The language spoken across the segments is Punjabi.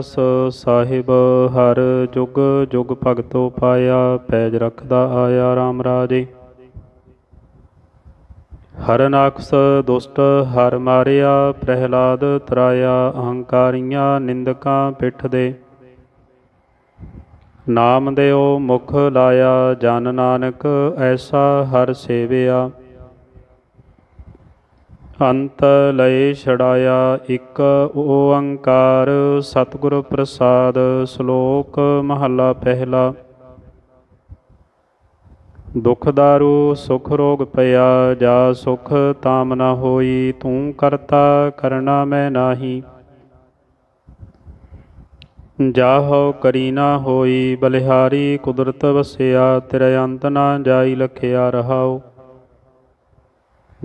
ਰਵਿਦਾਸ ਸਾਹਿਬ, ਹਰ ਜੁਗ ਜੁਗ ਭਗਤੋ ਪਾਇਆ ਪੈਜ ਰੱਖਦਾ ਆਇਆ RAM ਰਾਜੇ। ਹਰਨਾਕਸ ਦੁਸ਼ਟ, ਹਰ ਮਾਰਿਆ, ਪ੍ਰਹਿਲਾਦ ਤਰਾਇਆ, ਅਹੰਕਾਰੀਆਂ ਨਿੰਦਕਾਂ ਪਿੱਠ ਦੇ। ਨਾਮ ਦਿਓ ਮੁਖ ਲਾਇਆ, ਜਨ ਨਾਨਕ ਐਸਾ ਹਰ ਸੇਵਿਆ। ਅੰਤ ਲਏ ਛੜਾਇਆ ਇੱਕ ਓੰਕਾਰ, ਸਤਿਗੁਰ ਪ੍ਰਸਾਦ, ਸ਼ਲੋਕ ਮਹੱਲਾ ਪਹਿਲਾ। ਦੁਖ ਦਾਰੂ, ਸੁਖ ਰੋਗ ਪਿਆ, ਜਾ ਸੁਖ ਤਾਮ ਨਾ ਹੋਈ, ਤੂੰ ਕਰਤਾ ਕਰਨਾ ਮੈਂ ਨਾਹੀ। ਜਾਹੋ ਕਰੀ ਨਾ ਹੋਈ, ਬਲਿਹਾਰੀ ਕੁਦਰਤ ਵਸਿਆ, ਤੇਰੇ ਅੰਤ ਨਾ ਜਾਈ ਲਖਿਆ ਰਹਾਓ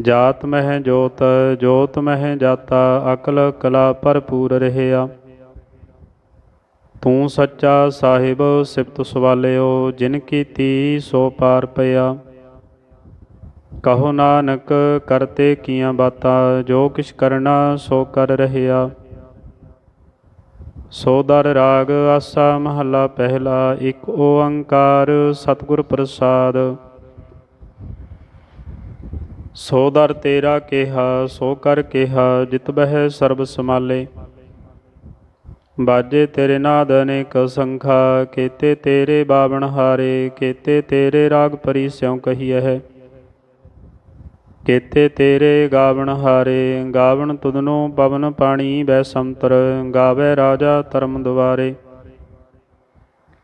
ਜਾਤ ਮਹਿ ਜੋਤ ਜੋਤ ਮਹਿ ਜਾਤਾ, ਅਕਲ ਕਲਾ ਭਰਪੂਰ ਰਹਿਆ। ਤੂੰ ਸੱਚਾ ਸਾਹਿਬ, ਸਿਫਤ ਸਵਾਲਿਓ, ਜਿਨ ਕੀਤੀ ਸੋ ਪਾਰ ਪਿਆ। ਕਹੋ ਨਾਨਕ, ਕਰਤੇ ਕੀਆਂ ਬਾਤਾਂ, ਜੋ ਕਿਛ ਕਰਨਾ ਸੋ ਕਰ ਰਹਿਆ। ਸੋ ਦਰ ਰਾਗ ਆਸਾ ਮਹੱਲਾ ਪਹਿਲਾ, ਇੱਕ ਓੰਕਾਰ ਸਤਿਗੁਰ ਪ੍ਰਸਾਦ। ਸੋ ਦਰ ਤੇਰਾ ਕਿਹਾ, ਸੋ ਕਰ ਕਿਹਾ, ਜਿਤ ਬਹਿ ਸਰਬ ਸਮਾਲੇ ਬਾਜੇ ਤੇਰੇ ਨਾਦ ਅਨੇਕ ਸੰਖਾ, ਕੀਤੇ ਤੇਰੇ ਬਾਵਣ ਹਾਰੇ, ਕੀਤੇ ਤੇਰੇ ਰਾਗ ਪਰੀ ਸਿਉ ਕਹੀਐ। ਹੈ ਕੀਤੇ ਤੇਰੇ ਗਾਵਣ ਹਾਰੇ, ਗਾਵਣ ਤੁਧਨੋ ਪਵਨ ਪਾਣੀ ਬੈ ਸੰਤਰ, ਗਾਵੇ ਰਾਜਾ ਧਰਮ ਦੁਆਰੇ।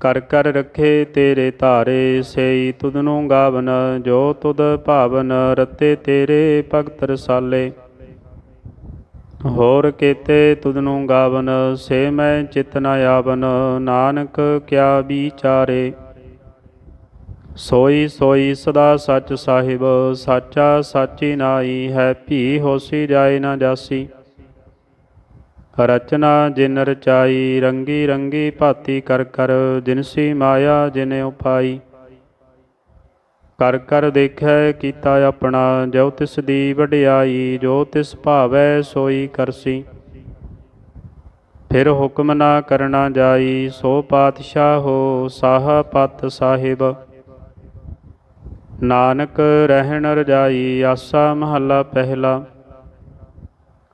ਕਰ ਕਰ ਰਖੇ ਤੇਰੇ ਧਾਰੇ, ਸਈ ਤੁਧਨੋ ਗਾਵਨ, ਜੋ ਤੁਧ ਭਾਵਨ ਰਤੇ ਤੇਰੇ ਭਗਤ ਰਸਾਲੇ। ਹੋਰ ਕੀਤੇ ਤੁਧਨੋ ਗਾਵਨ, ਸੇ ਮੈਂ ਚਿਤ ਨ ਆਵਨ, ਨਾਨਕ ਕਿਆ ਵਿਚਾਰੇ। ਸੋਈ ਸੋਈ ਸਦਾ ਸੱਚ ਸਾਹਿਬ, ਸਾਚਾ ਸਾਚੀ ਨਾਈ ਹੈ ਭੀ ਹੋਸੀ ਜਾਏ ਨਾ ਜਾਸੀ। ਰਚਨਾ ਜਿਨ ਰਚਾਈ, ਰੰਗੀ ਰੰਗੀ ਭਾਤੀ ਕਰ ਕਰ ਜਿਨਸੀ ਮਾਇਆ ਜਿਨੇ ਉਪਾਈ। ਕਰ ਕਰ ਦੇਖੈ ਕੀਤਾ ਆਪਣਾ ਜੋ ਤਿਸ ਦੀ ਵਡਿਆਈ, ਜੋ ਤਿਸ ਭਾਵੈ ਸੋਈ ਕਰਸੀ। ਫਿਰ ਹੁਕਮ ਨਾ ਕਰਨਾ ਜਾਈ, ਸੋ ਪਾਤਸ਼ਾਹ ਹੋ ਸਾਹ ਪਤ ਸਾਹਿਬ। ਨਾਨਕ ਰਹਿਣ ਰਜਾਈ, ਆਸਾ ਮਹੱਲਾ ਪਹਿਲਾ।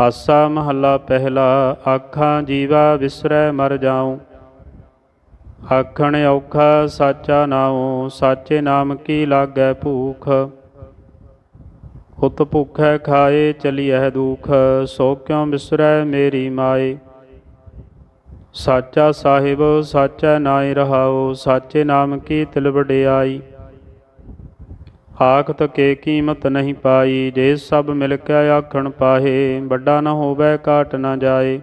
ਹਾਸਾ ਮਹੱਲਾ ਪਹਿਲਾ, ਆਖਾਂ ਜੀਵਾ ਵਿਸਰੈ ਮਰ ਜਾਉ। ਆਖਣ ਔਖਾ ਸਾਚਾ ਨਾਉ, ਸਾਚੇ ਨਾਮ ਕੀ ਲਾਗੈ ਭੂਖ। ਉਤ ਭੁਖੈ ਖਾਏ ਚਲੀਐ ਦੁਖ, ਸੋ ਕਿਉ ਵਿਸਰੈ ਮੇਰੀ ਮਾਏ। ਸਾਚਾ ਸਾਹਿਬ, ਸਾਚਾ ਨਾਇ ਰਹਾਉ, ਸਾਚੇ ਨਾਮ ਕੀ ਤਿਲ ਵਡਿਆਈ ਆਖਤ ਕੇ ਕੀਮਤ ਨਹੀਂ ਪਾਈ, ਜੇ ਸਭ ਮਿਲ ਕੇ ਆਖਣ ਪਾਹੇ, ਵੱਡਾ ਨਾ ਹੋਵੇ ਕਾਟ ਨਾ ਜਾਏ।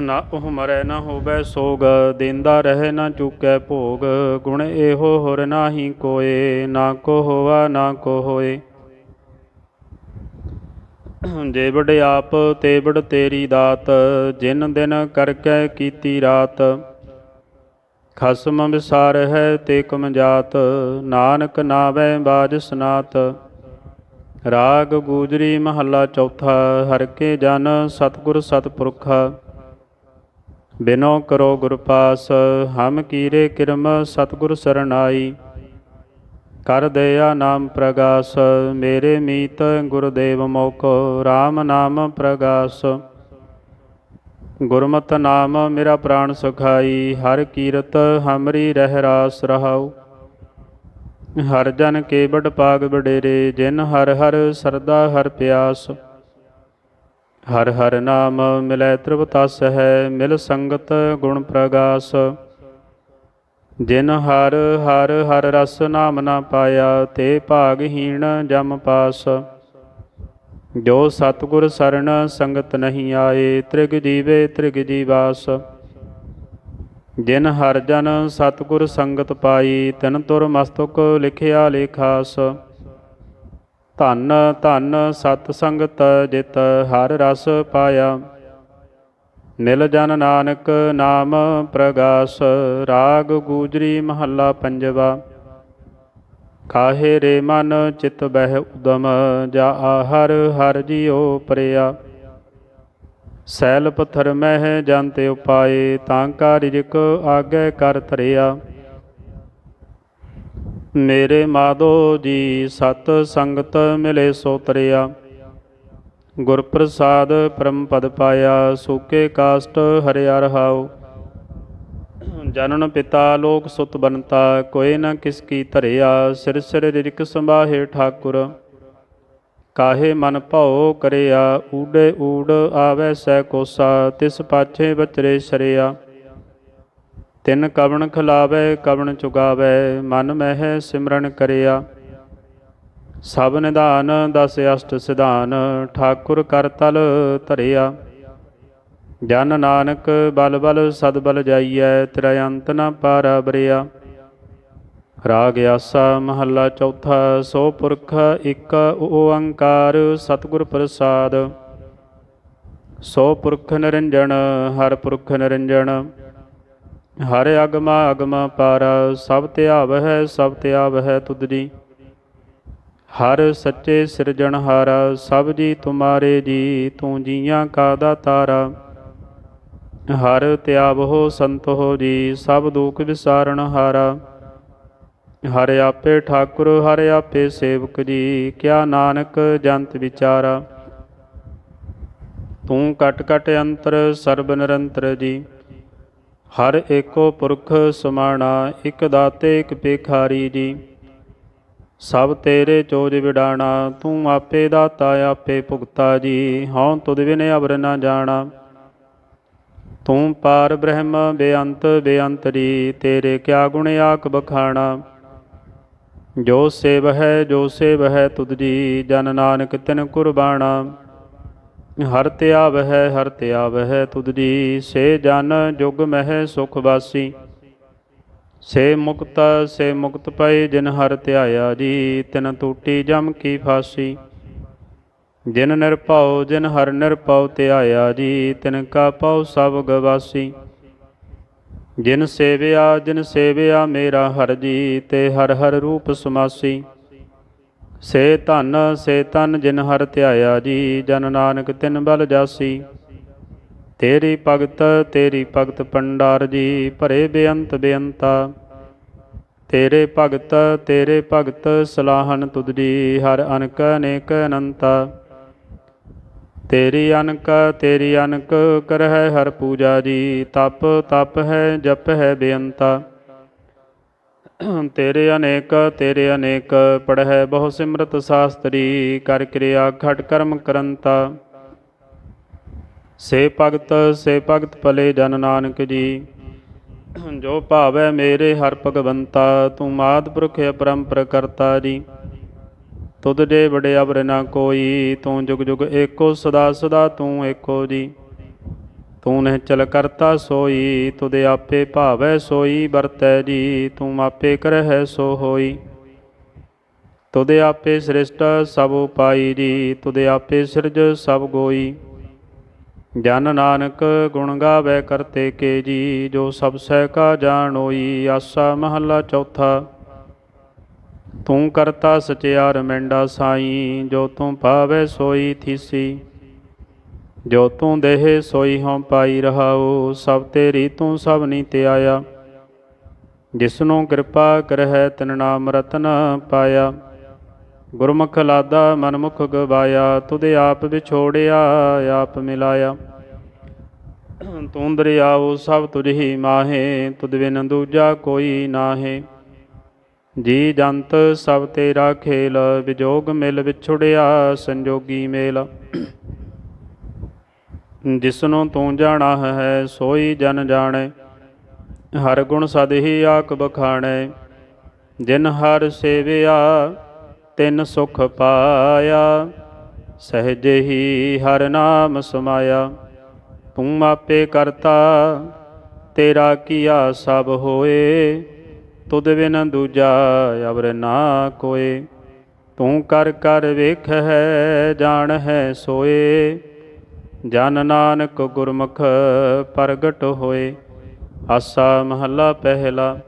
ਨਾ ਉਹ ਮਰੈ, ਨਾ ਹੋਵੇ ਸੋਗ, ਦਿੰਦਾ ਰਹੇ, ਨਾ ਚੁੱਕੈ ਭੋਗ। ਗੁਣ ਇਹੋ ਹੋਰ ਨਾਹੀ ਕੋਏ, ਨਾ ਕੋ ਹੋਵਾ ਨਾ ਕੋ ਹੋਏ। ਜੇ ਵਡ ਆਪ ਤੇ ਵਡ ਤੇਰੀ ਦਾਤ, ਜਿਨ ਦਿਨ ਕਰਕੇ ਕੀਤੀ ਰਾਤ। ਖਸਮ ਵਿਸਾਰ ਹੈ ਤੇ ਕਮ ਜਾਤ, ਨਾਨਕ ਨਾਵੇ ਬਾਜ ਸਨਾਤ। ਰਾਗ ਗੂਜਰੀ ਮਹੱਲਾ ਚੌਥਾ, ਹਰ ਕੇ ਜਨ ਸਤਿਗੁਰ ਸਤਿਪੁਰਖ। ਬਿਨੋ ਕਰੋ ਗੁਰ ਪਾਸ, ਹਮ ਕੀਰੇ ਕਿਰਮ ਸਤਿਗੁਰ ਸਰਣਾਈ। ਕਰ ਦਇਆ ਨਾਮ ਪ੍ਰਗਾਸ, ਮੇਰੇ ਮੀਤ ਗੁਰਦੇਵ ਮੋਕੋ RAM ਨਾਮ ਪ੍ਰਗਾਸ। ਗੁਰਮਤਿ ਨਾਮ ਮੇਰਾ ਪ੍ਰਾਣ ਸੁਖਾਈ, ਹਰ ਕੀਰਤ ਹਮਰੀ ਰਹਿ ਰਾਸ ਰਹਾਉ। ਹਰ ਜਨ ਕੇ ਬੜ ਪਾਗ ਬਡੇਰੇ ਜਿਨ ਹਰ ਹਰ ਸਰਦਾ ਹਰ ਪਿਆਸ। ਹਰ ਹਰ ਨਾਮ ਮਿਲੈ ਤ੍ਰਿਵਤਸ ਹੈ, ਮਿਲ ਸੰਗਤ ਗੁਣ ਪ੍ਰਗਾਸ। ਜਿਨ ਹਰ ਹਰ ਹਰ ਰਸ ਨਾਮ ਨਾ ਪਾਇਆ, ਤੇ ਭਾਗਹੀਣ ਜਮ ਪਾਸ। ਜੋ ਸਤਿਗੁਰ ਸਰਣ ਸੰਗਤ ਨਹੀਂ ਆਏ, ਤ੍ਰਿਗ ਜੀਵੇ ਤ੍ਰਿਗ ਜੀਵਾਸ। ਜਿਨ ਹਰ ਜਨ ਸਤਿਗੁਰ ਸੰਗਤ ਪਾਈ, ਤਿਨ ਤੁਰ ਮਸਤਕ ਲਿਖਿਆ ਲੇਖਾਸ। ਧੰਨ ਧੰਨ ਸਤ ਸੰਗਤ ਜਿਤ ਹਰ ਰਸ ਪਾਇਆ। ਮਿਲ ਜਨ ਨਾਨਕ ਨਾਮ ਪ੍ਰਗਾਸ, ਰਾਗ ਗੂਜਰੀ ਮਹੱਲਾ ਪੰਜਵਾ। ਕਾਹੇ ਰੇ ਮਨ ਚਿਤ ਬਹਿ ਉਦਮ, ਜਾ ਆਹਰ ਹਰ ਜਿਉ ਪਰਿਆ। ਸੈਲ ਪਥਰ ਮਹਿ ਜੰਤ ਉਪਾਏ, ਤਾਂ ਕਾ ਰਿਜਕ ਆਗੇ ਕਰ ਤਰਿਆ ਮੇਰੇ ਮਾਧੋ ਜੀ, ਸਤ ਸੰਗਤ ਮਿਲੇ ਸੋ ਤਰਿਆ। ਗੁਰ ਪ੍ਰਸਾਦ ਪਰਮ ਪਦ ਪਾਇਆ, ਸੂਕੇ ਕਾਸਟ ਹਰਿਆ ਰਹਾਓ ਜਨਨ ਪਿਤਾ ਲੋਕ ਸੁਤ ਬਨਤਾ ਕੋਏ ਨਾ ਕਿਸ ਕੀ ਧਰਿਆ, ਸਿਰ ਸਿਰ ਰਿਜਕ ਸੰਭਾਹੇ ਠਾਕੁਰ। ਕਾਹੇ ਮਨ ਭਉ ਕਰਿਆ, ਊੜੇ ਊੜ ਆਵੈ ਸੈ ਕੋਸਾ, ਤਿਸ ਪਾਛੇ ਬਚਰੇ ਸਰਿਆ। ਤਿਨ ਕਵਣ ਖਿਲਾਵੇ, ਕਵਣ ਚੁਗਾਵੇ, ਮਨ ਮਹਿ ਸਿਮਰਨ ਕਰਿਆ। ਸਭ ਨਿਧਾਨ, ਦਸ ਅਸ਼ਟ ਸਿਧਾਨ, ਠਾਕੁਰ ਕਰ ਤਲ ਧਰਿਆ। ਜਨ ਨਾਨਕ ਬਲ ਬਲ ਸਦ ਬਲ ਜਾਈਐ ਤੇਰਾ ਅੰਤ ਨ ਪਾਰਾ ਬਰਿਆ ਰਾਗ ਆਸਾ ਮਹੱਲਾ ਚੌਥਾ, ਸੋ ਪੁਰਖ ਇੱਕ ਓੰਕਾਰ ਸਤਿਗੁਰ ਪ੍ਰਸਾਦ। ਸੋ ਪੁਰਖ ਨਿਰੰਜਨ ਹਰ ਪੁਰਖ ਨਿਰੰਜਨ ਹਰ ਅਗਮਾ ਅਗਮਾ ਪਾਰ, ਸਭ ਧਿਆਵ ਹੈ ਸਭ ਧਿਆਵ ਹੈ ਤੁਜੀ ਹਰ ਸੱਚੇ ਸਿਰਜਣਹਾਰ, ਸਭ ਜੀ ਤੁਮਾਰੇ ਜੀ, ਤੂੰ ਜੀਆਂ ਕਾ ਦਾਤਾਰਾ ਹਰ ਧਿਆਵੋ ਸੰਤੋ ਜੀ, ਸਭ ਦੁਖ ਵਿਸਾਰਨ ਹਾਰਾ। ਹਰ ਆਪੇ ਠਾਕੁਰ, ਹਰ ਆਪੇ ਸੇਵਕ ਜੀ, ਕਿਆ ਨਾਨਕ ਜੰਤ ਵਿਚਾਰਾ। ਤੂੰ ਕਟ ਕਟ ਅੰਤਰ, ਸਰਬ ਨਿਰੰਤਰ ਜੀ। ਹਰ ਏਕੋ ਪੁਰਖ ਸਮਾਣਾ, ਇਕ ਦਾਤੇ, ਇਕ ਪੇਖਾਰੀ ਜੀ। ਸਭ ਤੇਰੇ ਚੋਜ ਵਿਡਾਣਾ, ਤੂੰ ਆਪੇ ਦਾਤਾ, ਆਪੇ ਭੁਗਤਾ ਜੀ। ਹਉ ਤੁਧ ਬਿਨ ਅਵਰ ਨਾ ਜਾਣਾ। ਤੂੰ ਪਾਰ ਬ੍ਰਹਮ ਬੇਅੰਤ ਬੇਅੰਤਰੀ, ਤੇਰੇ ਕਿਆ ਗੁਣ ਆਕ ਬਖਾਣਾ? ਜੋ ਸੇਵ ਹੈ ਜੋ ਸੇਵ ਹੈ ਤੁਧ ਜੀ, ਜਨ ਨਾਨਕ ਤਿਨ ਕੁਰਬਾਣਾ। ਹਰ ਤਿਆਵ ਹੈ ਹਰ ਤਿਆਵ ਹੈ ਤੁਧ ਜੀ, ਸੇ ਜਨ ਜੁਗ ਮਹਿ ਸੁਖ ਵਾਸੀ। ਸੇ ਮੁਕਤ ਸੇ ਮੁਕਤ ਪਏ ਜਿਨ ਹਰ ਧਿਆਇਆ ਜੀ, ਤਿਨ ਟੂਟੀ ਜਮ ਕੀ ਫਾਸੀ। ਜਿਨ ਨਿਰਭਉ, ਜਿਨ ਹਰ ਨਿਰਭਉ ਧਿਆਇਆ ਜੀ, ਤਿਨ ਕਾ ਪਉ ਸਭ ਗਵਾਸੀ। ਜਿਨ ਸੇਵਿਆ ਜਿਨ ਸੇਵਿਆ ਮੇਰਾ ਹਰ ਜੀ, ਤੇ ਹਰ ਹਰ ਰੂਪ ਸਮਾਸੀ। ਸੇ ਧਨ, ਸੇ ਤਨ ਜਿਨ ਹਰ ਧਿਆਇਆ ਜੀ, ਜਨ ਨਾਨਕ ਤਿਨ ਬਲ ਜਾਸੀ। ਤੇਰੀ ਭਗਤ ਤੇਰੀ ਭਗਤ ਪੰਡਾਰ ਜੀ, ਭਰੇ ਬੇਅੰਤ ਬੇਅੰਤਾ। ਤੇਰੇ ਭਗਤ ਤੇਰੇ ਭਗਤ ਸਲਾਹਨ ਤੁਧ ਜੀ, ਹਰ ਅਨਕ ਅਨੇਕ ਅਨੰਤਾ। ਤੇਰੀ ਅਨਕ ਤੇਰੀ ਅਨਕ ਕਰਹਿ ਹਰ ਪੂਜਾ ਜੀ, ਤਪ ਤਪ ਹੈ, ਜਪ ਹੈ ਬੇਅੰਤਾ। ਤੇਰੇ ਅਨੇਕ ਤੇਰੇ ਅਨੇਕ ਪੜਹਿ ਬਹੁ ਸਿਮਰਤ ਸਾਸਤਰੀ, ਕਰ ਕਿਰਿਆ ਖਟ ਕਰਮ ਕਰੰਤਾ। ਸੇ ਭਗਤ ਸੇ ਭਗਤ ਭਲੇ ਜਨ ਨਾਨਕ ਜੀ, ਜੋ ਭਾਵੈ ਮੇਰੇ ਹਰ ਭਗਵੰਤਾ, ਤੂੰ ਮਾਦ ਪੁਰਖ ਅਪਰੰਪਰ ਕਰਤਾ ਜੀ। ਤੁਧ ਜੇ ਵਡਿਆ ਅਬਰ ਨਾ ਕੋਈ, ਤੂੰ ਜੁਗ ਜੁਗ ਏਕੋ ਸਦਾ ਸਦਾ ਤੂੰ ਏਕੋ ਜੀ। ਤੂੰ ਨਹਿ ਚਲ ਕਰਤਾ ਸੋਈ ਤੁਦੇ ਆਪੇ ਭਾਵੈ ਸੋਈ, ਵਰਤੈ ਜੀ, ਤੂੰ ਆਪੇ ਕਰਹਿ ਸੋ ਹੋਈ। ਤੁਦੇ ਆਪੇ ਸ੍ਰਿਸ਼ਟ ਸਭ ਉਪਾਈ ਜੀ ਤੁਦੇ ਆਪੇ ਸਿਰਜ ਸਭ ਗੋਈ। ਜਨ ਨਾਨਕ ਗੁਣ ਗਾਵੇ ਕਰਤੇ ਕੇ ਜੀ, ਜੋ ਸਭ ਸਹਿ ਕਾ ਜਾਣੋਈ ਆਸਾ ਮਹੱਲਾ ਚੌਥਾ। ਤੂੰ ਕਰਤਾ ਸਚਿਆਰ ਮੈਂਡਾ ਸਾਈ, ਜੋ ਤੂੰ ਭਾਵੇ ਸੋਈ ਥੀਸੀ। ਜੋ ਤੂੰ ਦੇਹ ਸੋਈ ਹਉ ਪਾਈ ਰਹਾਉ, ਸਭ ਤੇਰੀ ਤੂੰ ਸਭ ਨੀ ਤੇ ਆਇਆ ਜਿਸਨੂੰ ਕਿਰਪਾ ਕਰਹਿ ਤਿਨ ਨਾਮ ਰਤਨ ਪਾਇਆ। ਗੁਰਮੁਖ ਲਾਦਾ ਮਨਮੁਖ ਗਵਾਇਆ ਤੁਦੇ ਆਪ ਵਿਛੋੜਿਆ, ਆਪ ਮਿਲਾਇਆ। ਤੂੰ ਦਰਿਆਉ ਸਭ ਤੁਝ ਹੀ ਮਾਹੇ, ਤੁਧ ਬਿਨ ਦੂਜਾ ਕੋਈ ਨਾਹੇ। ਜੀ ਜੰਤ ਸਭ ਤੇਰਾ ਖੇਲ, ਵਿਜੋਗ ਮਿਲ ਵਿਛੁੜਿਆ, ਸੰਜੋਗੀ ਮੇਲ। ਜਿਸਨੂੰ ਤੂੰ ਜਾਣਾ ਹੈ, ਸੋਈ ਜਨ ਜਾਣੈ। ਹਰ ਗੁਣ ਸਦ ਹੀ ਆਕ ਬਖਾਣੈ। ਜਿਨ ਹਰ ਸੇਵਿਆ, ਤਿਨ ਸੁਖ ਪਾਇਆ। ਸਹਜੇ ਹੀ ਹਰ ਨਾਮ ਸਮਾਇਆ। ਤੂੰ ਆਪੇ ਕਰਤਾ, ਤੇਰਾ ਕੀਆ ਸਭ ਹੋਏ। ਤੁਧ ਬਿਨ ਦੂਜਾ ਅਵਰ ਨਾ ਕੋਏ। ਤੂੰ ਕਰ ਕਰ ਵੇਖ ਹੈ ਜਾਣ ਹੈ ਸੋਏ। ਜਨ ਨਾਨਕ ਗੁਰਮੁਖ ਪ੍ਰਗਟ ਹੋਏ। ਆਸਾ ਮਹੱਲਾ ਪਹਿਲਾ।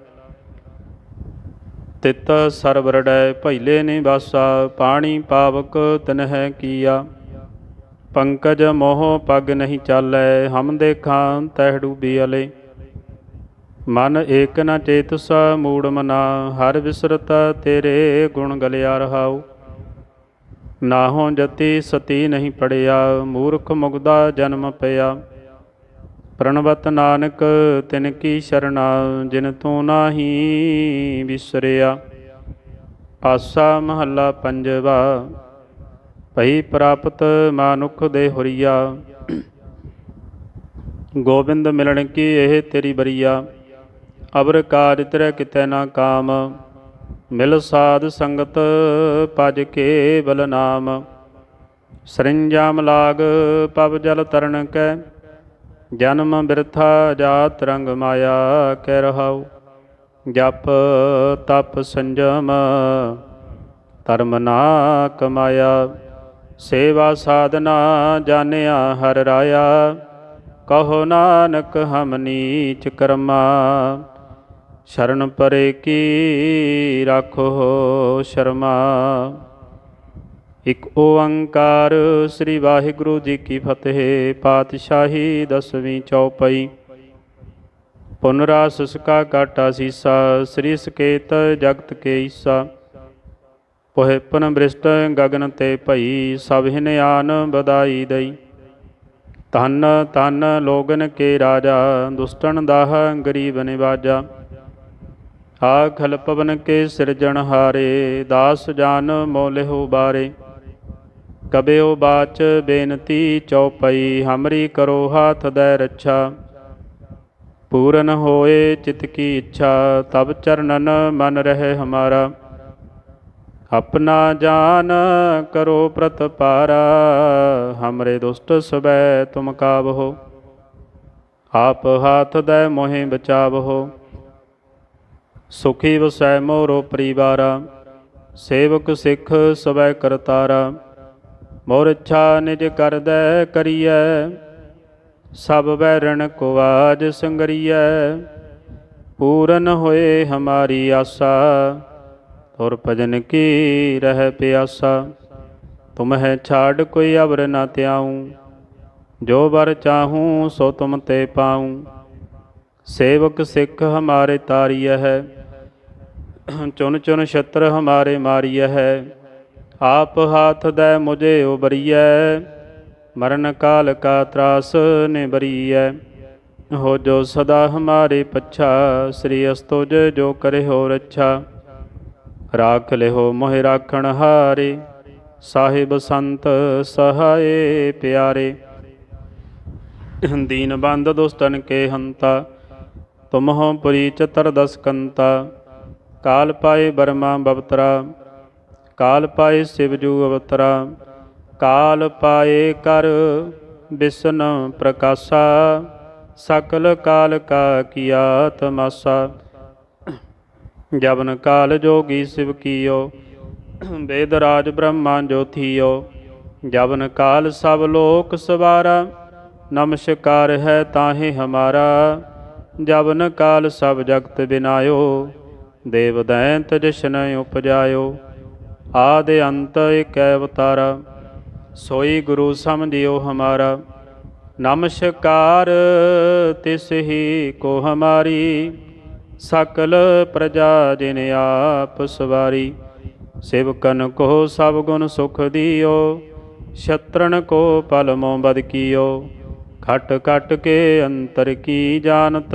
ਤਿਤ ਸਰਵਰੜੈ ਭੈਲੇ ਨਿਵਾਸਾ, ਪਾਣੀ ਪਾਵਕ ਤਨਹਿ ਕੀਆ। ਪੰਕਜ ਮੋਹ ਪਗ ਨਹੀਂ ਚਾਲੈ, ਹਮ ਦੇਖਾਂ ਤਹਿ ਡੂਬੀ ਅਲੇ। ਮਨ ਏਕ ਨ ਚੇਤਸਾ ਮੂੜ ਮਨਾ, ਹਰ ਵਿਸਰਤ ਤੇਰੇ ਗੁਣ ਗਲਿਆ ਰਹਾਉ। ਨਾਹੋਂ ਜਤੀ ਸਤੀ ਨਹੀਂ ਪੜਿਆ, ਮੂਰਖ ਮੁਗਦਾ ਜਨਮ ਪਿਆ। ਪ੍ਰਣਵਤ ਨਾਨਕ, ਤਿਨ ਕੀ ਸ਼ਰਣਾ, ਜਿਨ ਤੂੰ ਨਾਹੀ ਵਿਸਰਿਆ ਆਸਾ ਮਹੱਲਾ ਪੰਜਵਾ, ਭਈ ਪ੍ਰਾਪਤ ਮਾਨੁਖ ਦੇ ਹੁਰੀਆ। ਗੋਬਿੰਦ ਮਿਲਣ ਕੀ ਇਹ ਤੇਰੀ ਬਰੀਆ। ਅਬਰ ਕਾਜ ਤੇਰੇ ਕਿਤੈ ਨਾ ਕਾਮ, ਮਿਲ ਸਾਧ ਸੰਗਤ ਪਜ ਕੇ ਬਲ ਨਾਮ। ਸਰਿੰਜਾਮ ਲਾਗ ਪਵ ਜਲ ਤਰਨ ਕੈ, ਜਨਮ ਬਿਰਥਾ ਜਾਤ ਰੰਗ ਮਾਇਆ ਕਹਿ ਰਹਾਉ। ਜਪ ਤਪ ਸੰਜਮ, ਧਰਮ ਨਾ ਕਮਾਇਆ। ਸੇਵਾ ਸਾਧਨਾ ਜਾਣਿਆ ਹਰ ਰਾਇਆ, ਕਹੋ ਨਾਨਕ ਹਮ ਨੀਚ ਕਰਮਾ। ਸ਼ਰਨ ਪਰੇ ਕੀ ਰਾਖੋ ਸ਼ਰਮਾ। ਇਕ ਓੰਕਾਰ ਸ੍ਰੀ ਵਾਹਿਗੁਰੂ ਜੀ ਕੀ ਫਤਿਹ, ਪਾਤਸ਼ਾਹੀ ਦਸਵੀਂ ਚੌਪਈ। ਪੁਨਰਾ ਸੁਸਕਾ ਕਾਟਾ ਸੀਸਾ, ਸ੍ਰੀ ਸਕੇਤ ਜਗਤ ਕੇ ਈਸਾ। ਪੋਹਿ ਪਨ ਬ੍ਰਿਸ਼ਟ ਗਗਨ ਤੇ ਭਈ, ਸਭ ਹਿਨਿਆਨ ਬਦਾਈ ਦਈ। ਤਨ ਤਨ ਲੋਗਨ ਕੇ ਰਾਜਾ ਦੁਸ਼ਟਨ ਦਾਹ ਗਰੀਬ ਨਿਵਾਜਾ। ਆਖਲ ਪਵਨ ਕੇ ਸਿਰਜਣ ਹਾਰੇ, ਦਾਸ ਜਾਨ ਮੋਲਿਹੁ ਬਾਰੇ। ਕਬਿਓ ਬਾਚ ਬੇਨਤੀ ਚਉਪਈ ਹਮਰੀ ਕਰੋ ਹਾਥ ਦੈ ਰੱਛਾ। ਪੂਰਨ ਹੋਏ ਚਿਤ ਕੀ ਇੱਛਾ, ਤਬ ਚਰਨਨ ਮਨ ਰਹੇ ਹਮਾਰਾ। ਆਪਣਾ ਜਾਨ ਕਰੋ ਪ੍ਰਤਪਾਰਾ ਹਮਰੇ ਦੁਸ਼ਟ ਸਬੈ ਤੁਮ ਕਾਬਹੋ ਆਪ ਹਾਥ ਦੈ ਮੋਹਿ ਬਚਾਵਹੋ ਸੁਖੀ ਵਸੈ ਮੋਰੋ ਪਰਿਵਾਰਾ, ਸੇਵਕ ਸਿੱਖ ਸਵੈ ਕਰਤਾਰਾ, ਮੋਰ ਇੱਛਾ ਨਿਜ ਕਰਦੈ ਕਰੀਐ, ਸਭ ਬੈਰਣ ਕੋ ਆਜ ਸੰਗਰੀਐ, ਪੂਰਨ ਹੋਏ ਹਮਾਰੀ ਆਸਾ, ਤੁਰ ਭਜਨ ਕੀ ਰਹਿ ਪਿਆਸਾ ਤੁਮ ਹੈ ਛਾੜ ਕੋਈ ਅਵਰ ਨਾ ਤਿਆਉ ਜੋ ਵਰ ਚਾਹੂੰ ਸੋ ਤੁਮ ਤੇ ਪਾਉ, ਸੇਵਕ ਸਿੱਖ ਹਮਾਰੇ ਤਾਰੀਐ ਹੈ। ਚੁਨ ਚੁਨ ਛਤਰ ਹਮਾਰੇ ਮਾਰੀਐ ਹੈ। ਆਪ ਹਾਥ ਦੈ ਮੁਝੇ ਉਬਰੀਐ ਮਰਨ ਕਾਲ ਕਾ ਤਰਾਸ ਨੇ ਬਰੀਐ ਹੋ ਜੋ ਸਦਾ ਹਮਾਰੇ ਪੱਛਾ, ਸ੍ਰੀ ਅਸਤੁਜ ਜੋ ਕਰੇ ਹੋ ਰੱਛਾ। ਰਾਖ ਲਿਓ ਮੋਹਿ ਰਾਖਣ ਹਾਰੇ। ਸਾਹਿਬ ਸੰਤ ਸਹਾਏ ਪਿਆਰੇ। ਦੀਨ ਬੰਦ ਦੁਸਤਨ ਕੇ ਹੰਤਾ। ਤੁਮ ਪੁਰੀ ਚਤਰ ਦਸ ਕੰਤਾ ਕਾਲ ਪਾਏ ਬਰਮਾ ਬਵਤਰਾ, ਕਾਲ ਪਾਏ ਸਿਵਜੂ ਅਵਤਰਾ, ਕਾਲ ਪਾਏ ਕਰ ਵਿਸ਼ਨ ਪ੍ਰਕਾਸ਼ਾ, ਸਕਲ ਕਾਲ ਕਾ ਕੀਆ ਤਮਾਸਾ। ਜਬਨ ਕਾਲ ਜੋਗੀ ਸਿਵ ਕੀਓ ਵੇਦ ਰਾਜ ਬ੍ਰਹਮਾ ਜੋਥੀਓ ਜਬਨ ਕਾਲ ਸਭ ਲੋਕ ਸਵਾਰਾ, ਨਮਸਕਾਰ ਹੈ ਤਾਹੇ ਹਮਾਰਾ। ਜਬਨ ਕਾਲ ਸਭ ਜਗਤ ਬਿਨਾਇਓ। ਦੇਵ ਦੈਂਤ ਜਿਸ਼ਨ ਉਪਜਾਇਓ, ਆਦ ਅੰਤ ਇਕ ਅਵਤਾਰਾ, ਸੋਈ ਗੁਰੂ ਸਮਝਿਓ ਹਮਾਰਾ। ਨਮਸਕਾਰ ਤਿਸ ਹੀ ਕੋ ਹਮਾਰੀ, ਸਕਲ ਪ੍ਰਜਾ ਜਿਨ ਆਪ ਸਵਾਰੀ। ਸੇਵਕਨ ਕੋ ਸਭ ਗੁਣ ਸੁਖ ਦਿਓ ਛਤਰਨ ਕੋ ਪਲ ਮੋ ਬਦ ਕੀਓ। ਖਟ ਖਟ ਕੇ ਅੰਤਰ ਕੀ ਜਾਣਤ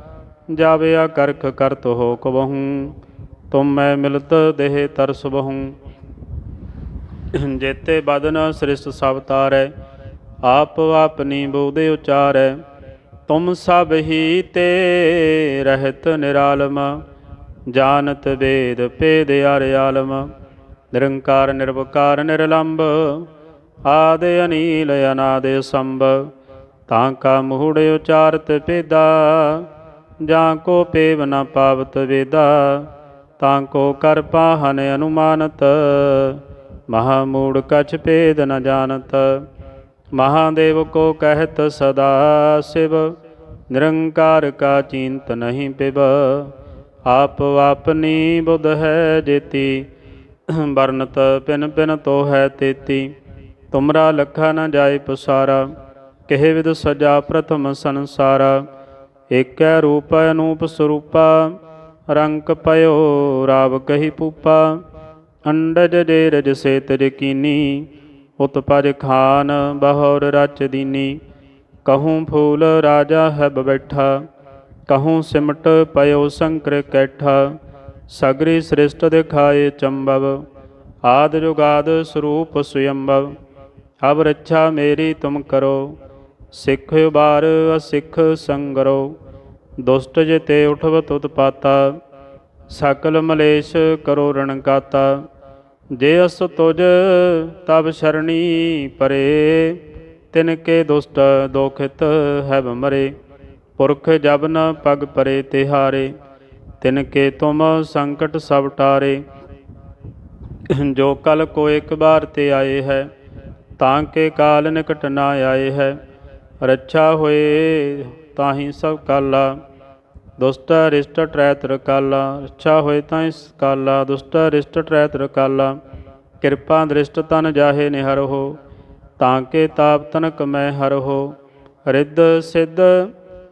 ਜਬ ਕਰਖ ਕਰਤ ਹੋ ਕਬਹੂ, ਤੁਮ ਮੈਂ ਮਿਲਤ ਦੇਹ ਤਰਸ ਬਹੂ। ਜੇਤੇ ਬਦਨ ਸ੍ਰਿਸ਼ਟ ਸਭ ਤਾਰੈ, ਆਪ ਆਪਨੀ ਬੋਦੇ ਉਚਾਰੈ। ਤੁਮ ਸਭ ਹੀ ਤੇ ਰਹਿਤ ਨਿਰਾਲਮ, ਜਾਣਤ ਵੇਦ ਭੇਦ ਅਰ ਆਲਮ। ਨਿਰੰਕਾਰ, ਨਿਰਵਕਾਰ ਨਿਰਲੰਭ ਆਦ ਅਨੀਲ, ਅਨਾਦ ਸੰਭ। ਤਾਂ ਕਾ ਮੂੜ ਉਚਾਰਤ ਭੇਦਾ ਜਾਂ ਕੋ ਪੇਵ ਨ ਪਾਵਤ ਵੇਦਾ, ਤਾਂ ਕੋ ਕਰ ਪਾਹਨ ਅਨੁਮਾਨਤ। ਮਹਾ ਮੂੜ ਕਛ ਭੇਦ ਨ ਜਾਣਤ। ਮਹਾਦੇਵ ਕੋ ਕਹਿਤ ਸਦਾ ਸਿਵ, ਨਿਰੰਕਾਰ ਕਾ ਚਿੰਤ ਨਹੀਂ ਪਿਬ ਆਪ ਆਪਨੀ ਬੁਧ ਹੈ ਜੇਤੀ ਵਰਨਤ ਪਿਨ ਪਿਨ ਤੋ ਹੈ ਤੇਤੀ। ਤੁਮਰਾ ਲਖਾ ਨ ਜਾਏ ਪਸਾਰਾ, ਕਹਿ ਵਿਦ ਸਜਾ ਪ੍ਰਥਮ ਸੰਸਾਰਾ। ਏਕੈ ਰੂਪ ਅਨੂਪ ਸਰੂਪਾ ਰੰਗ ਪਇਓ ਰਾਵ ਕਹੀ ਪੂਪਾ, ਅੰਡਜ ਜੇ ਰਜ ਸੇਤ ਤਜ ਉਤਪਜ ਖਾਨ ਬਹੌਰ ਰਚ ਦੀਨੀ। ਕਹੂੰ ਫੂਲ ਰਾਜਾ ਹੈ ਬੈਠਾ, ਕਹੂੰ ਸਿਮਟ ਪਇਓ ਸੰਕਰ ਕੈਠਾ, ਸਗਰੀ ਸ੍ਰਿਸ਼ਟ ਦਿਖਾਏ ਚੰਬਵ, ਆਦ ਜੁਗਾਦ ਸਰੂਪ ਸੁਯੰਭਵ ਅਬ ਰੱਛਾ ਮੇਰੀ ਤੁਮ ਕਰੋ ਸਿੱਖ ਬਾਰ ਅਸਿੱਖ ਸੰਗਰੋ, ਦੁਸ਼ਟ ਜਿਤੇ ਉਠਵਤ ਉਤਪਾਤਾ, ਸਕਲ ਮਲੇਸ਼ ਕਰੋ ਰਣਕਾਤਾ, ਜੇ ਅਸ ਤੁਜ ਤਬ ਸ਼ਰਣੀ ਪਰੇ, ਤਿਨ ਕੇ ਦੁਸ਼ਟ ਦੋਖਿਤ ਹੈ ਮਰੇ, ਪੁਰਖ ਜਬ ਨ ਪਗ ਪਰੇ ਤਿਹਾਰੇ, ਤਿਨ ਕੇ ਤੁਮ ਸੰਕਟ ਸਭ ਟਾਰੇ। ਜੋ ਕਲ ਕੋ ਇੱਕ ਬਾਰ ਤੇ ਆਏ ਹੈ, ਤਾਂ ਕੇ ਕਾਲ ਨਿਕਟ ਨਾ ਆਏ ਹੈ ਰੱਛਾ ਹੋਏ ਤਾਹੀ ਸਭ ਕਾਲਾ, ਦੁਸਟ ਰਿਸ਼ਟ ਟ੍ਰੈਤ ਰਕਾਲਾ, ਰੱਛਾ ਹੋਏ ਤਾਂ ਇਸ ਕਾਲਾ, ਦੁਸਟ ਰਿਸ਼ਟ ਟ੍ਰੈਤ ਰਕਾਲਾ, ਕਿਰਪਾ ਦ੍ਰਿਸ਼ਟ ਤਨ ਜਾਹੇ ਨਿਹਰ ਹੋ ਤਾਂ ਕੇ ਤਾਪ ਤਨਕ ਮੈਂ ਹਰ ਹੋ ਰਿੱਧ ਸਿੱਧ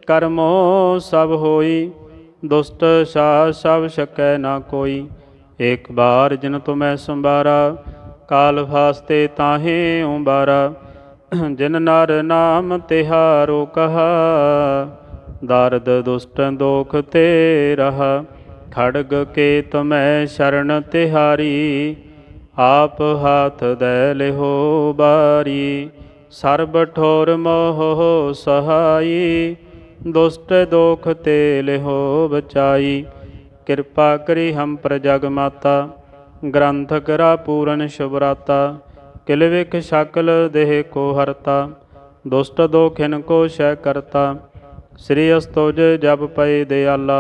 ਕਰਮੋ ਸਭ ਹੋਈ, ਦੁਸਟ ਸਾ ਸਭ ਸਕੈ ਨਾ ਕੋਈ, ਏਕ ਬਾਰ ਜਿਨ ਤੁਮੈ ਸੰਬਾਰਾ ਕਾਲ ਫਾਸਤੇ ਤਾਹੇ ਉਬਾਰਾ ਜਿਨ ਨਰ ਨਾਮ ਤਿਹਾਰੋ ਕਹਾ, ਦਰਦ ਦੁਸਟ ਦੋਖ ਤੇ ਰਹਾ। ਖੜਗ ਕੇ ਤੁਮੈ ਸ਼ਰਨ ਤਿਹਾਰੀ, ਆਪ ਹਾਥ ਦੇ ਲਿਹੋ ਬਾਰੀ। ਸਰਬ ਠੋਰ ਮੋਹ ਸਹਾਈ, ਦੁਸਟ ਦੋਖ ਤੇ ਲਿਹੋ ਬਚਾਈ। ਕਿਰਪਾ ਕਰੀ ਹਮ ਪਰ ਮਾਤਾ ਗ੍ਰੰਥ ਕਰਾ ਪੂਰਨ ਸ਼ੁਭਰਾਤਾ। ਕਿਲ ਵਿਖ ਸ਼ਕਲ ਦੇਹ ਕੋ ਹਰਤਾ, ਦੁਸਟ ਦੋਖਿਨ ਕੋ ਸ਼ੈ ਕਰਤਾ, ਸ੍ਰੀ ਅਸਤੋਜ ਜਪ ਪਏ ਦਿਆਲਾ,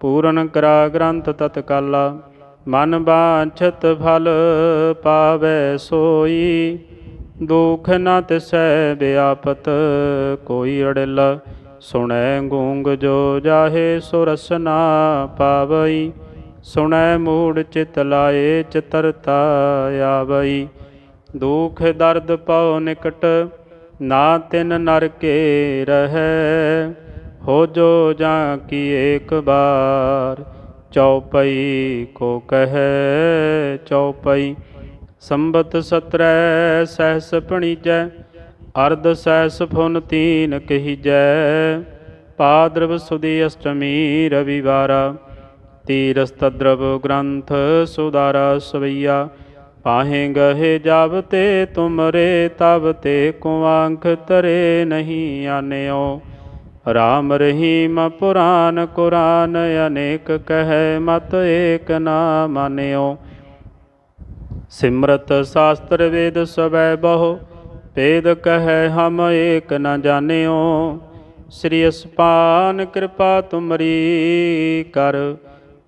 ਪੂਰਨ ਕਰਾ ਗ੍ਰੰਥ ਤਤਕਾਲਾ ਮਨ ਬਾਛਤ ਫਲ ਪਾਵੇ ਸੋਈ, ਦੁਖ ਨ ਤਿਸੈ ਬਿਆਪਤ ਕੋਈ ਅੜਿਲ, ਸੁਣੈ ਗੂੰਗ ਜੋ ਜਾਹੇ ਸੁਰਸਨਾ ਪਾਵਈ, ਸੁਣੈ ਮੂੜ ਚਿਤ ਲਾਏ ਚਤਰਤਾ ਆਵਈ। ਦੁਖ ਦਰਦ ਪਉ ਨਿਕਟ, ਨਾ ਤਿਨ ਨਰ ਕੇ ਰਹੈ। ਹੋ ਜੋ ਜਾਂ ਕੀ ਏਕ ਬਾਰ, ਚਉਪਈ ਕੋ ਕਹੈ। ਚਉਪਈ ਸੰਬਤ ਸਤਰੈ, ਸਹਿਸ ਪਣੀਜੈ ਅਰਧ ਸਹਿਸ ਫੁਨ ਤੀਨ ਕਹੀਜੈ। ਪਾਦਰਵ ਸੁਦੀ ਅਸ਼ਟਮੀ ਰਵਿਵਾਰਾ ਤੀਰਸਤਦਰਵ ਗ੍ਰੰਥ ਸੁਦਾਰਾ ਸਵਈਆ। ਪਾਹੇ ਗਹੇ ਜਬ ਤੇ ਤੁਮਰੇ, ਤਬ ਤੇ ਕੁਆੰਖ ਤਰੇ ਨਹੀਂ ਆਨਿਓ। ਰਾਮ ਰਹੀਮ ਪੁਰਾਨ ਕੁਰਾਨ, ਅਨੇਕ ਕਹੈ ਮਤ ਏਕ ਨਾ ਮਾਨਿਓ। ਸਿਮਰਤ ਸ਼ਾਸਤਰ ਵੇਦ ਸਵੈ ਬਹੁ, ਭੇਦ ਕਹੈ ਹਮ ਏਕ ਨ ਜਾਣਿਓ। ਸ੍ਰੀ ਅਸਪਾਨ ਕਿਰਪਾ ਤੁਮਰੀ ਕਰ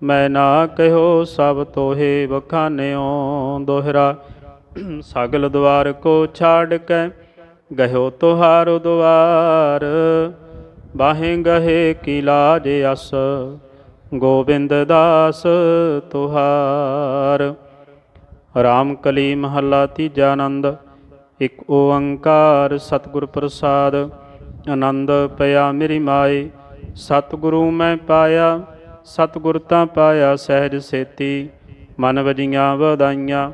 ਮੈਂ ਨਾ ਕਹਿਓ ਸਭ ਤੋਹੇ ਬਖਾਨਿਓ ਦੋਹਰਾ। ਸਗਲ ਦਵਾਰ ਕੋ ਛਾੜ ਕੇ ਗਹਿਓ ਤੁਹਾਰੋ ਦਵਾਰ। ਬਾਹੇ ਗਹੇ ਕੀ ਲਾਜ ਅਸ, ਗੋਬਿੰਦ ਦਾਸ ਤੁਹਾਰ। ਰਾਮ ਕਲੀ ਮਹੱਲਾ ਤੀਜਾ ਆਨੰਦ, ਇੱਕ ਓੰਕਾਰ ਸਤਿਗੁਰ ਪ੍ਰਸਾਦ। ਆਨੰਦ ਪਿਆ ਮੇਰੀ ਮਾਏ, ਸਤਿਗੁਰੂ ਮੈਂ ਪਾਇਆ। ਸਤਿਗੁਰ ਤਾਂ ਪਾਇਆ ਸਹਿਜ ਸੇਤੀ, ਮਨ ਵਜੀਆਂ ਵਧਾਈਆਂ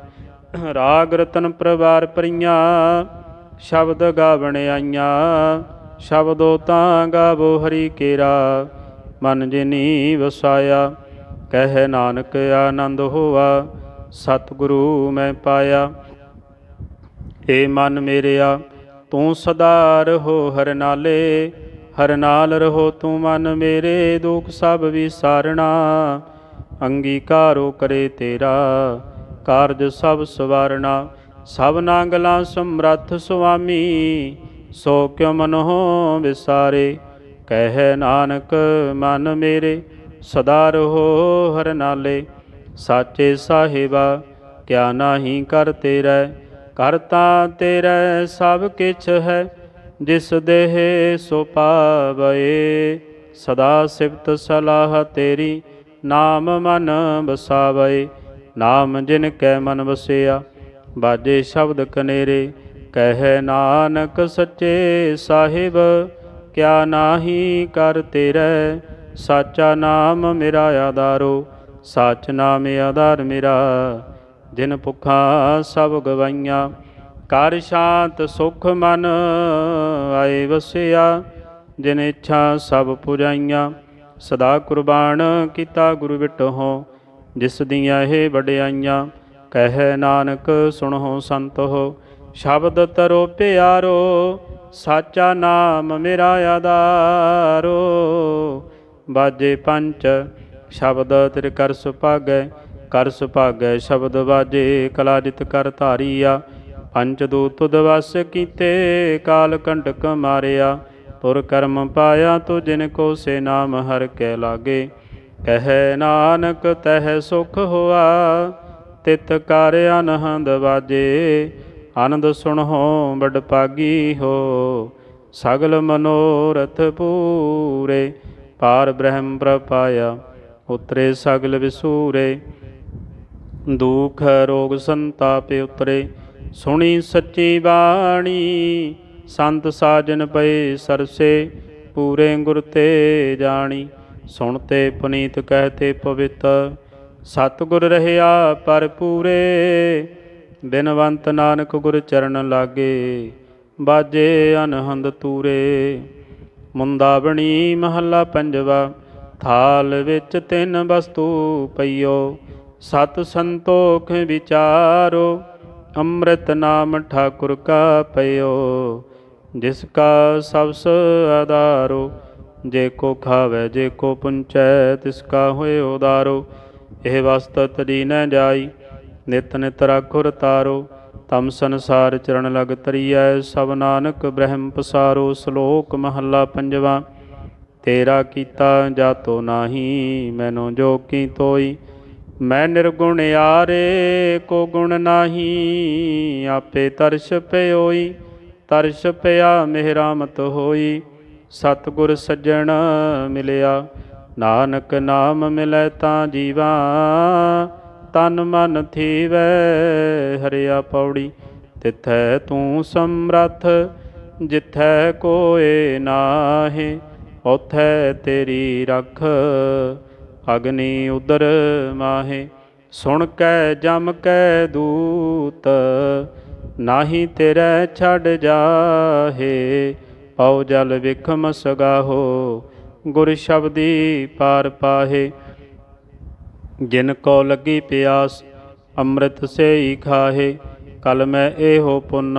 ਰਾਗ ਰਤਨ ਪ੍ਰਵਾਰ ਪਰੀਆਂ, ਸ਼ਬਦ ਗਾਵਣ ਆਈਆਂ। ਸ਼ਬਦੋ ਤਾਂ ਗਾਵੋ ਹਰੀ ਕੇਰਾ, ਮਨ ਜਿਨੀ ਵਸਾਇਆ ਕਹਿ ਨਾਨਕ ਆਨੰਦ ਹੋਵਾ ਸਤਿਗੁਰੂ ਮੈਂ ਪਾਇਆ। ਏ ਮਨ ਮੇਰਿਆ, ਤੂੰ ਸਦਾ ਰਹੋ ਹਰ ਨਾਲੇ ਹਰ ਨਾਲ ਰਹੋ ਤੂੰ ਮਨ ਮੇਰੇ, ਦੁਖ ਸਭ ਵਿਸਾਰਣਾ। ਅੰਗੀਕਾਰੋ ਕਰੇ ਤੇਰਾ, ਕਾਰਜ ਸਭ ਸਵਾਰਣਾ। ਸਭ ਨਾਂਗਲਾ ਸਮਰੱਥ ਸੁਆਮੀ, ਸੋ ਕਿਉ ਮਨੋ ਵਿਸਾਰੇ। ਕਹਿ ਨਾਨਕ, ਮਨ ਮੇਰੇ, ਸਦਾ ਰਹੋ ਹਰ ਨਾਲੇ। ਸਾਚੇ ਸਾਹਿਬਾ, ਕਿਆ ਨਾਹੀ ਕਰ ਤੇਰਾ। ਕਰਤਾ ਤੇਰਾ ਸਭ ਕਿਛ ਹੈ। ਜਿਸ ਦੇਹ ਸੋ ਪਾਵਏ ਸਦਾ ਸਿਫਤ ਸਲਾਹ ਤੇਰੀ, ਨਾਮ ਮਨ ਬਸਾਵਏ ਨਾਮ ਜਿਨ ਕੈ ਮਨ ਵਸਿਆ, ਬਾਜੇ ਸ਼ਬਦ ਕਨੇਰੇ। ਕਹਿ ਨਾਨਕ ਸੱਚੇ ਸਾਹਿਬ, ਕਿਆ ਨਾਹੀ ਕਰ ਤੇਰਾ। ਸਾਚਾ ਨਾਮ ਮੇਰਾ ਆਧਾਰੋ, ਸਚ ਨਾਮ ਆਧਾਰ ਮੇਰਾ। ਜਿਨ ਭੁੱਖਾਂ ਸਭ ਗਵਾਈਆਂ ਕਰ ਸ਼ਾਂਤ ਸੁਖ ਮਨ, ਆਏ ਵਸਿਆ, ਜਿਨ ਇੱਛਾ ਸਭ ਪੁਜਾਈਆਂ। ਸਦਾ ਕੁਰਬਾਨ ਕੀਤਾ ਗੁਰੂ ਵਿਟਹੁ ਜਿਸ ਦੀਆਂ ਇਹ ਵਡਿਆਈਆਂ। ਕਹਿ ਨਾਨਕ, ਸੁਣੋ ਸੰਤੋ, ਸ਼ਬਦ ਤਰੋ ਪਿਆਰੋ, ਸਾਚਾ ਨਾਮ ਮੇਰਾ ਆਧਾਰੋ। ਬਾਜੇ ਪੰਚ, ਸ਼ਬਦ ਤਿਰ ਕਰ ਸੁਭਾਗੈ ਕਰ ਸੁਭਾਗੈ ਸ਼ਬਦ ਬਾਜੇ ਕਲਾਜਿਤ ਕਰ ਧਾਰੀਆ। ਪੰਚ ਦੂਤ ਤੁਧ ਕੀਤੇ, ਕਾਲ ਕੰਟਕ ਮਾਰਿਆ। ਤੁਰ ਕਰਮ ਪਾਇਆ ਤੁ ਜਿਨ ਕੋ ਸੇ ਨਾਮ ਹਰ ਕੇ ਲਾਗੇ। ਕਹਿ ਨਾਨਕ, ਤਹਿ ਸੁਖ ਹੋਆ, ਤਿਤ ਕਰ ਅਨਹੰਦ ਵਾਜੇ। ਆਨੰਦ ਸੁਣੋ ਬੜ ਪਾਗੀ ਹੋ, ਸਗਲ ਮਨੋਰਥ ਪੂਰੇ। ਪਾਰ ਬ੍ਰਹਮ ਪ੍ਰਪਾਇਆ, ਉਤਰੇ ਸਗਲ ਵਿਸੂਰੇ। ਦੁਖ ਰੋਗ ਸੰਤਾਪੇ ਉਤਰੇ। ਸੁਣੀ ਸੱਚੀ ਬਾਣੀ, ਸੰਤ ਸਾਜਨ ਪਏ ਸਰਸੇ, ਪੂਰੇ ਗੁਰ ਤੇ ਜਾਣੀ। ਸੁਣਤੇ ਪੁਨੀਤ ਕਹਤੇ ਪਵਿੱਤ, ਸਤਿਗੁਰ ਰਹਿਆ ਪਰ ਪੂਰੇ। ਬਿਨਵੰਤ ਨਾਨਕ ਗੁਰ ਚਰਨ ਲਾਗੇ, ਬਾਜੇ ਅਨਹੰਦ ਤੂਰੇ। ਮੁੰਦਾਵਣੀ ਮਹੱਲਾ ਪੰਜਵਾ, ਥਾਲ ਵਿੱਚ ਤਿੰਨ ਵਸਤੂ ਪਈਓ। ਸਤ ਸੰਤੋਖ ਵਿਚਾਰੋ ਅੰਮ੍ਰਿਤ ਨਾਮ ਠਾਕੁਰ ਕਾ ਪਇਓ, ਜਿਸ ਕਾ ਸਬਸ ਆਧਾਰੋ, ਜੇ ਕੋ ਖਾਵੇ, ਜੇ ਕੋ ਪੁੰਚੈ, ਤਿਸ ਕਾ ਹੋਏ ਉਦਾਰੋ। ਇਹ ਵਸਤ ਤਰੀ ਨ ਜਾਈ, ਨਿਤ ਨਿਤ ਰਾਖੁਰ ਤਾਰੋ। ਤਮ ਸੰਸਾਰ ਚਰਨ ਲਗ ਤਰੀਐ, ਸਭ ਨਾਨਕ ਬ੍ਰਹਮ ਪਸਾਰੋ। ਸ਼ਲੋਕ ਮਹੱਲਾ ਪੰਜਵਾ, ਤੇਰਾ ਕੀਤਾ ਜਾਤੋ ਨਾਹੀ, ਮੈਨੂੰ ਜੋ ਕੀ ਤੋਈ। ਮੈਂ ਨਿਰਗੁਣ ਆਰੇ ਕੋ ਗੁਣ ਨਾਹੀ, ਆਪੇ ਤਰਸ ਪਿਓਈ, ਤਰਸ ਪਿਆ ਮੇਰਾ ਮਤ ਹੋਈ। ਸਤਿਗੁਰ ਸੱਜਣ ਮਿਲਿਆ, ਨਾਨਕ ਨਾਮ ਮਿਲੈ ਤਾਂ ਜੀਵਾ। ਤਨ ਮਨ ਥੀਵੈ ਹਰਿਆ ਪੌੜੀ, ਤਿਥੈ ਤੂੰ ਸਮਰੱਥ, ਜਿੱਥੈ ਕੋਏ ਨਾਹੀ ਉਥੈ ਤੇਰੀ ਰਖ। ਅਗਨੀ ਉਦਰ ਮਾਹੇ, ਸੁਣ ਕੈ ਜਮ ਕੈ ਦੂਤ, ਨਾਹੀ ਤੇਰੇ ਛੱਡ ਜਾਹੇ, ਪਉ ਜਲ ਵਿਖਮ ਸਗਾਹੋ, ਗੁਰ ਸ਼ਬਦੀ ਪਾਰ ਪਾਹੇ। ਜਿਨ ਕੋ ਲੱਗੀ ਪਿਆਸ, ਅੰਮ੍ਰਿਤ ਸੇਈ ਖਾਹੇ, ਕਲ ਮੈਂ ਇਹੋ ਪੁੰਨ,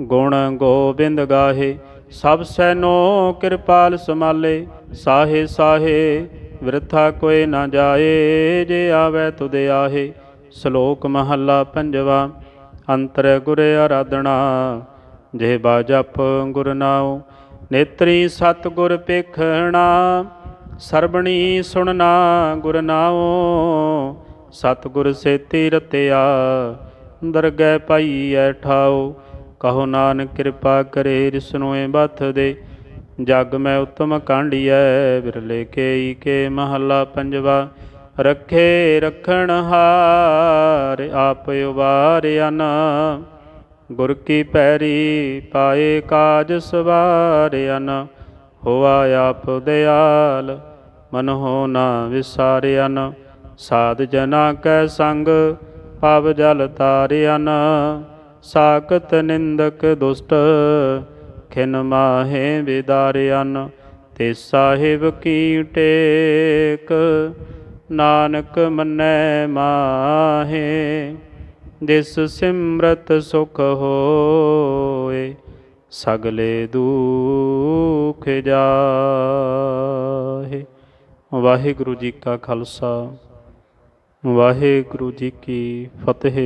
ਗੁਣ ਗੋਬਿੰਦ ਗਾਹੇ। ਸਭ ਸੈਨੋ ਕਿਰਪਾਲ ਸਮਾਲੇ ਸਾਹੇ ਸਾਹੇ ਵਿਰਥਾ ਕੋਇ ਨਾ ਜਾਏ, ਜੇ ਆਵੇ ਤੁਧ ਆਹੇ। ਸ਼ਲੋਕ ਮਹੱਲਾ ਪੰਜਵਾ, ਅੰਤਰ ਗੁਰ ਆਰਾਧਨਾ। ਜੇ ਬਾਜਪ ਗੁਰ ਨਾਉ, ਨੇਤਰੀ ਸਤ ਗੁਰ ਪੇਖਣਾ ਸਰਬਣੀ ਸੁਣਨਾ ਗੁਰ ਨਾਉ ਸਤ ਗੁਰ ਸੇਤੀ ਰਤਿਆ ਦਰਗਹਿ ਪਾਈਐ ਠਾਉ, ਕਹੋ ਨਾਨਕ ਕਿਰਪਾ ਕਰੇ ਰਿਸਨੋਏ ਬਥ ਦੇ। ਜਗ ਮੈਂ ਉਤਮ ਕਾਂਡੀਐ ਬਿਰਲੇ ਕੇਈ ਕੇ ਮਹੱਲਾ ਪੰਜਵਾ। ਰੱਖੇ ਰਖਣ ਹਾਰ, ਆਪ ਉਬਾਰਿਆਨ ਗੁਰ ਕੀ ਪੈਰੀ ਪਾਏ ਕਾਜ ਸਵਾਰਿਆਨ ਹੋਆ ਆਪ ਦਿਆਲ, ਮਨ ਹੋ ਨਾ ਵਿਸਾਰਿਆਨ ਸਾਧ ਜਨਾ ਕੈ ਸੰਗ, ਪਵ ਜਲ ਤਾਰਿਆਨ ਸਾਖਤ ਨਿੰਦਕ ਦੁਸ਼ਟ ਖਿਨ ਮਾਹੇ ਵਿਦਾਰਿਆਨ, ਤੇ ਸਾਹਿਬ ਕੀ ਟੇਕ? ਨਾਨਕ ਮੰਨੈ ਮਾਹੇ, ਦਿਸ ਸਿਮਰਤ ਸੁਖ ਹੋਏ, ਸਗਲੇ ਦੁਖ ਜਾਹੇ। ਵਾਹਿਗੁਰੂ ਜੀ ਕਾ ਖਾਲਸਾ, ਵਾਹਿਗੁਰੂ ਜੀ ਕੀ ਫਤਿਹ।